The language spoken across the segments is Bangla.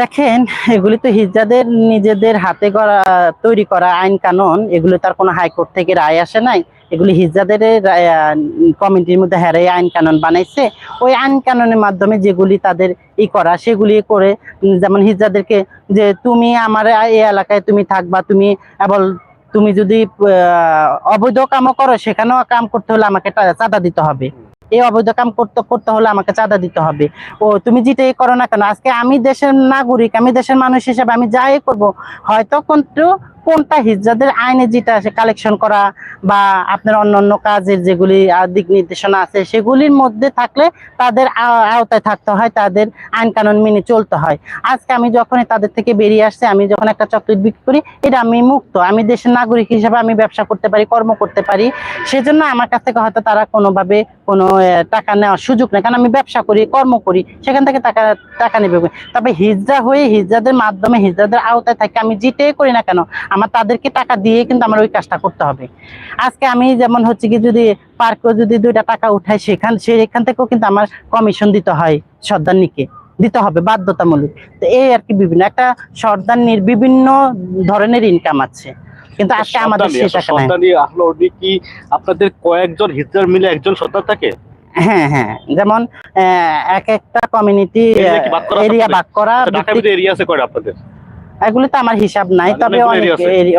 দেখেন, এগুলি তো হিজাদের নিজেদের হাতে করা, তৈরি করা আইন কানুন, এগুলো তার কোনো হাইকোর্ট থেকে রায় আসে নাই। এগুলি হিজাদের কমিটির মধ্যে হ্যাঁ এই আইন কানুন বানাইছে। ওই আইন কানুনের মাধ্যমে যেগুলি তাদের ই করা, সেগুলি করে যেমন হিজাদেরকে যে তুমি আমার এই এলাকায় তুমি থাকবা, তুমি এবল তুমি যদি অবৈধ কামও করো, সেখানেও কাম করতে হলে আমাকে চাঁদা দিতে হবে। এই অবৈধ কাম করতে করতে হলে আমাকে চাঁদা দিতে হবে। ও, তুমি যেটাই করো না কেন? আজকে আমি দেশের নাগরিক, আমি দেশের মানুষ হিসেবে আমি যাই করব, হয়তো কিন্তু কোনটা হিজাদের আইনে যেটা আছে কালেকশন করা বা আপনার অন্য অন্য কাজের যেগুলি দিক নির্দেশনা আছে, সেগুলির মধ্যে থাকলে তাদের আওতায় থাকতে হয়, তাদের আইন কানুন মেনে চলতে হয়। আজকে আমি যখনই তাদের থেকে বেরিয়ে আসছে, আমি যখন একটা চকলেট বিক্রি করি, এটা আমি মুক্ত। আমি দেশের নাগরিক হিসেবে আমি ব্যবসা করতে পারি, কর্ম করতে পারি। সেজন্য আমার কাছ থেকে হয়তো তারা কোনোভাবে কোনো টাকা নেওয়ার সুযোগ নেই। কারণ আমি ব্যবসা করি, কর্ম করি, সেখান থেকে টাকা টাকা নেবে। তবে হিজড়া হয়ে হিজড়াদের মাধ্যমে হিজড়াদের আওতায় থাকে, আমি যেটাই করি না কেন আমার তাদেরকে টাকা দিয়ে কিন্তু আমার ওই কাজটা করতে হবে। আজকে আমি যেমন হচ্ছে কি যদি পার্কেও যদি দুইটা টাকা উঠাই সেখান সেখান থেকেও কিন্তু আমার কমিশন দিতে হয় সর্দারনিকে। দিতে হবে বাধ্যতামূলক। তো এই আর কি বিভিন্ন একটা সর্দারনির বিভিন্ন ধরনের ইনকাম আছে। কিন্তু আজকে আমাদের কি আপনাদের কয়েকজন হিজড়ার মিলে একজন সন্তান থাকে? হ্যাঁ হ্যাঁ। যেমন এক একটা কমিউনিটি করা এরিয়া? ভাগ করা এরিয়া আছে কয়টা আপনাদের? এগুলো তো আমার হিসাব নাই তবে অনেক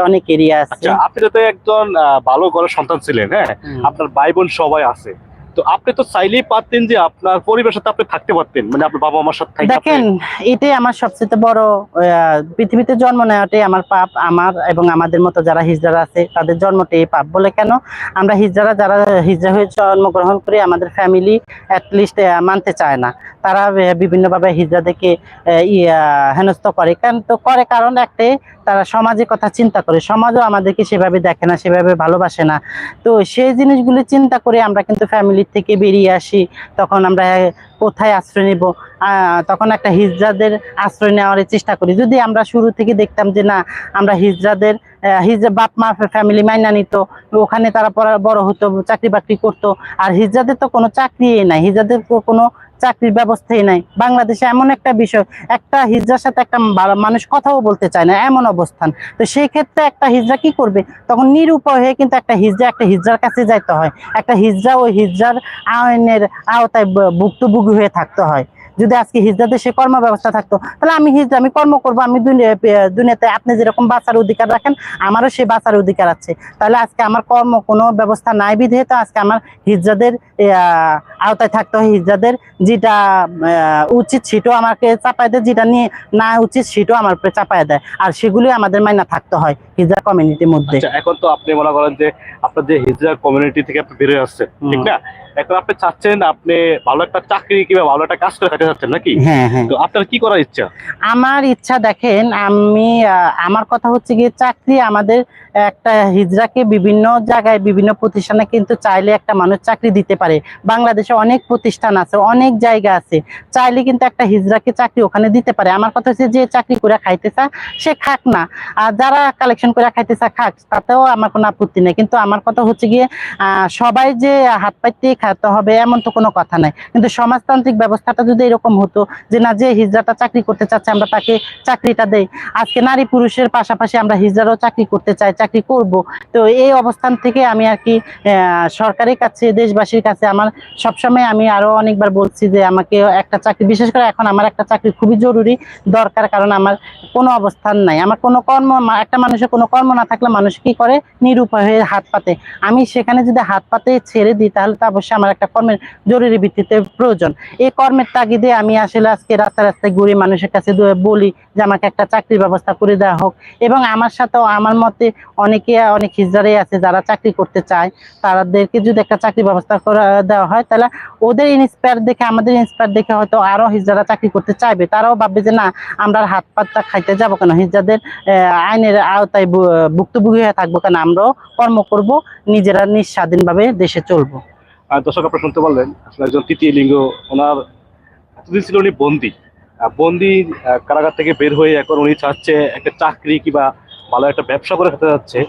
অনেক এরিয়া আছে। আচ্ছা আপনি তো একজন ভালো ঘরের সন্তান ছিলেন হ্যাঁ? আপনার ভাই বোন সবাই আছে। তো আপনি তো চাইলেই পারতেন যে আপনার পরিবারের সাথে আপনি থাকতে পারতেন মানে আপনার বাবা মার সাথে দেখেন, এটাই আমার সবচেয়ে বড় পৃথিবীতে জন্ম নেওয়াটাই আমার পাপ, আমার এবং আমাদের মতো যারা হিজড়া আছে, তাদের জন্মটাই পাপ। বলে কেন? আমরা হিজড়া যারা হিজড়া হয়ে জন্মগ্রহণ করি আমাদের ফ্যামিলি অ্যাটলিস্ট মানতে চায় না। তারা বিভিন্নভাবে হিজড়াদেরকে হেনস্থ করে। কেন? তো করে কারণ একটাই, তারা সমাজের কথা চিন্তা করে। সমাজও আমাদেরকে সেভাবে দেখে না, সেভাবে ভালোবাসে না। তো সেই জিনিসগুলি চিন্তা করে আমরা কিন্তু ফ্যামিলি থেকে বেরিয়ে আসি, তখন আমরা কোথায় আশ্রয় নেব? তখন একটা হিজরাদের আশ্রয় নেওয়ার চেষ্টা করি। যদি আমরা শুরু থেকে দেখতাম যে না, আমরা হিজরাদের হিজরা বাপ, মা ফ্যামিলি মাইনা নিত, ওখানে তারা পড়া, বড় হতো চাকরি বাকরি করতো, আর হিজরাদের তো কোনো চাকরি নাই। হিজরাদের কোনো চাকরির ব্যবস্থাই নাই। বাংলাদেশে এমন একটা বিষয়, একটা হিজড়ার সাথে একটা মানুষ কথাও বলতে চায় না, এমন অবস্থান। তো সেই ক্ষেত্রে একটা হিজড়া কি করবে? তখন নিরুপায় হয়ে কিন্তু একটা হিজড়া, একটা হিজড়ার কাছে যাইতে হয়। একটা হিজড়া ওই হিজড়ার আইনের আওতায় ভুক্তভোগী হয়ে থাকতে হয়। যদি আজকে হিজড়াদের সে কর্ম ব্যবস্থা থাকতো, তাহলে আমি হিজড়া আমি কর্ম করব, আমি দুনিয়া- দুনিয়াতে আপনি যেরকম বাঁচার অধিকার রাখেন, আমারও সে বাঁচার অধিকার আছে। তাহলে আজকে আমার কর্ম কোনো ব্যবস্থা নাই বিধে, তো আজকে আমার হিজড়াদের আওতায় থাকতে হয়। হিজড়াদের যেটা উচিত সেটাও আমাকে চাপায় দেয়, যেটা নিয়ে না উচিত সেটাও আমার চাপায় দেয়। আর সেগুলি আমাদের মাইনা থাকতে হয়। হিজড়া কমিউনিটির মধ্যে। আচ্ছা এখন তো আপনি মনে করেন যে আপনার যে হিজড়া কমিউনিটি থেকে আপনি বেরিয়ে আসছেন ঠিক না? এখন আপনি চাচ্ছেন আপনি ভালো একটা চাকরি কিংবা ভালো একটা কাজ করে খেতে চাচ্ছেন নাকি? হ্যাঁ হ্যাঁ। তো আপনার কি করার ইচ্ছা? আমার ইচ্ছা দেখেন আমি আমার কথা হচ্ছে গিয়ে চাকরি আমাদের একটা হিজড়াকে বিভিন্ন জায়গায় বিভিন্ন প্রতিষ্ঠানে কিন্তু চাইলে একটা মানুষ চাকরি দিতে পারে। বাংলাদেশে অনেক প্রতিষ্ঠান আছে অনেক জায়গা আছে চাইলে কিন্তু একটা হিজড়াকে চাকরি ওখানে দিতে পারে। আমার কথা হচ্ছে যে চাকরি করে খাইতে চায় সে খাক না। আর যারা কালেকশন করে খাইতে চায় খাক, তাতেও আমার কোনো আপত্তি নেই। কিন্তু আমার কথা হচ্ছে গিয়ে সবাই যে হাত পাইতেই খাতে হবে এমন তো কোনো কথা নাই। কিন্তু সমাজতান্ত্রিক ব্যবস্থাটা যদি এরকম হতো যে না, যে হিজড়াটা চাকরি করতে চাচ্ছে, আমরা তাকে চাকরিটা দেই। আজকে নারী পুরুষের পাশাপাশি আমরা হিজড়ারও চাকরি করতে চাই, চাকরি করব। তো এই অবস্থান থেকে আমি আর কি সরকারের কাছে, দেশবাসীর কাছে আমার সবসময় আমি আরও অনেকবার বলছি যে আমাকে একটা চাকরি, বিশেষ করে এখন আমার একটা চাকরি খুবই জরুরি দরকার, কারণ আমার কোনো অবস্থান নাই। আমার কোনো কর্ম একটা মানুষের কোনো কর্ম না থাকলে মানুষ কি করে? নিরুপায় হয়ে হাত পাতে। আমি সেখানে যদি হাত পাতে ছেড়ে দিই তাহলে তো অবশ্যই আমার একটা কর্মের জরুরি ভিত্তিতে প্রয়োজন। এই কর্মের তাগিদে আমি আসলে আজকে রাস্তায় রাস্তায় ঘুরে মানুষের কাছে বলি যে আমাকে একটা চাকরির ব্যবস্থা করে দেওয়া হোক। এবং আমার সাথেও আমার মতে অনেকে অনেক হিজড়াই আছে যারা চাকরি করতে চায়। তাদেরকে যদি একটা চাকরি ব্যবস্থা করে দেওয়া হয় তাহলে ওদের ইন্সপায়ার দেখে আমাদের ইন্সপায়ার দেখে হয়তো আরও হিজড়ারা চাকরি করতে চাইবে। তারাও ভাববে যে না আমরা হাত পাতটা খাইতে যাব কেন? হিজড়াদের আহ, আইনের আওতায় ভুক্তভোগী হয়ে থাকব কেন? আমরাও কর্ম করব, নিজেরা নিঃস্বাধীনভাবে দেশে চলবো। দর্শক আপনারা শুনতে পারলেন, আসলে একজন তৃতীয় লিঙ্গ ওনার এতদিন ছিল উনি বন্দি। বন্দি কারাগার থেকে বের হয়ে এখন উনি চাচ্ছে একটা চাকরি কিংবা ভালো একটা ব্যবসা করে খেতে যাচ্ছে।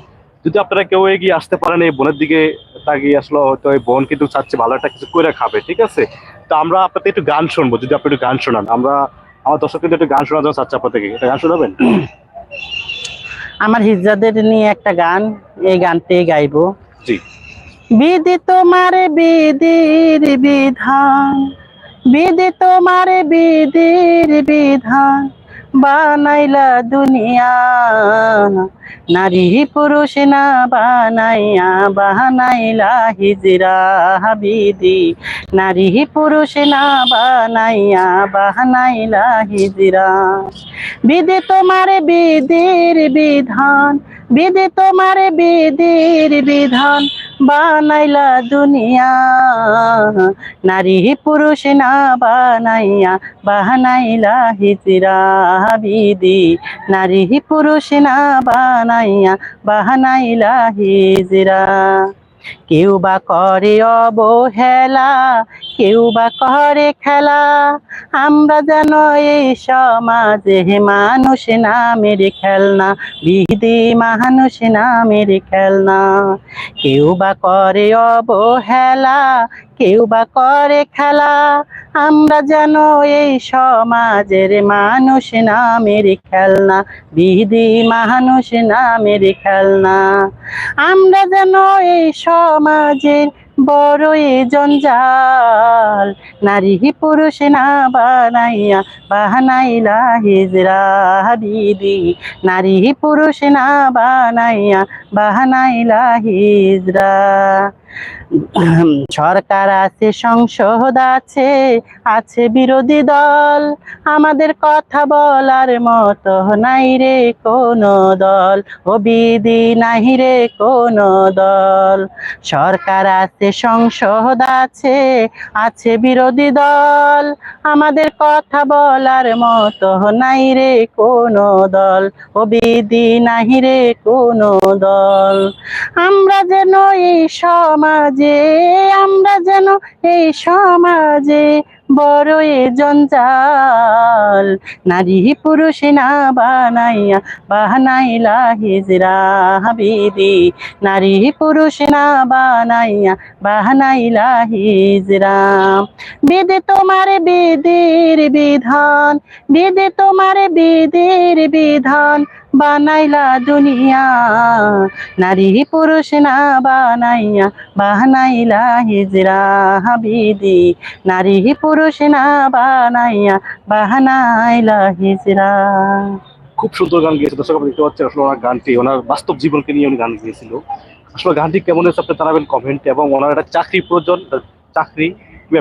যদি আপনারা কেউ এগিয়ে আসতে পারেন এই বোনের দিকে, তাকিয়ে আসলে হয়তো এই বোন কিন্তু চাচ্ছে ভালো একটা কিছু করে খাবে, ঠিক আছে? তো আমরা আপনাদের একটু গান শুনব, যদি আপনি একটু গান শোনান। আমরা, আমার দর্শক কিন্তু একটু গান শোনার জন্য চাচ্ছে আপনার থেকে একটা গান শোনাবেন? আমার হিজাদের নিয়ে একটা গান এই গানটি গাইব। বিধি তোমার বিধির বিধান বিধি তোমার বিধির বিধান বানাইলা দুনিয়া। নারী পুরুষ না বানাইয়া বানাইলা হিজরা বিধি নারী পুরুষ না বানাইয়া বানাইলা হিজরা। বিধি তোমার বিধির বিধান, বিধি তোমার বিধির বিধান, বানাইলা দুনিয়া। নারী পুরুষ না বানাইয়া বানাইলা হিজরা বিধি নারী পুরুষ না বানাইয়া বানাইলা হিজরা। কেউ বা করে অবহেলা, কেউ বা করে খেলা। আমরা যেন এই সমাজে মানুষ নামের খেলনা, বিধি মানুষ নামের খেলনা। কেউ বা করে অবহেলা কেউ বা করে খেলা। আমরা যেন এই সমাজের মানুষ নামের খেলনা, বিধি মানুষ নামের খেলনা। আমরা যেন এই সমাজের বড় এ জঞ্জাল। নারী পুরুষ না বানাইয়া বানাইলা হিজরা বিধি নারী পুরুষ না বানাইয়া বানাইলা হিজরা। সরকার আছে, সংসদ আছে আছে বিরোধী দল। আমাদের কথা বলার মতো নাই রে কোন দল। ও বিধি নাই রে কোন দল। সরকার আছে সংসদ আছে আছে বিরোধী দল। আমাদের কথা বলার মতো নাই রে কোনো দল, অবিধি নাহি রে কোনো দল। আমরা যেন এই সমাজে, আমরা যেন এই সমাজে বড় এ জঞ্জাল। নারী পুরুষ না বানাইয়া বানাইলা হিজরা বিধি নারী পুরুষ না বানাইয়া বানাইলা হিজরা। বিধি তোমার বিধির বিধান বিধি তোমার বিধির বিধান। বানাইলা দুনিয়া। নারী পুরুষ না বানাইয়া, বানাইলা হিজরা বিধি নারী পুরুষ না বানাইয়া, বানাইলা হিজরা। খুব সুন্দর গান গিয়েছে। দর্শক দেখতে পাচ্ছেন, আসলে ওনার গানটি, ওনার বাস্তব জীবনকে নিয়ে উনি গান গিয়েছিল। আসলে গানটি কেমন হয়েছে, আপনি জানাবেন কমেন্টে এবং ওনার একটা চাকরি প্রয়োজন, চাকরি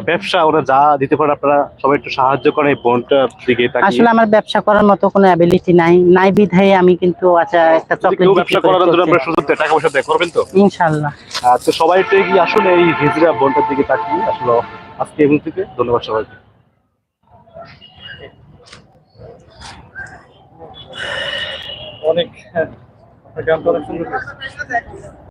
ব্যবসা ওরা যা দিতে পারে আপনারা সবাই একটু সাহায্য করে এই বোনটার দিকে আসলে আমার ব্যবসা করার মতো কোনো অ্যাবিলিটি নাই। নাই বিধায় আমি কিন্তু আচ্ছা একটা চকলেট ব্যবসা করার জন্য আপনার সুযোগ দেয় টাকা পয়সা দেয় করবেন তো? ইনশাল্লাহ আহ, তো সবাই একটু এগিয়ে আসলে এই হিজরা বোনটার দিকে তাকিয়ে। আসলে আজকে এবং থেকে ধন্যবাদ সবাইকে। অনেক গান তো অনেক সুন্দর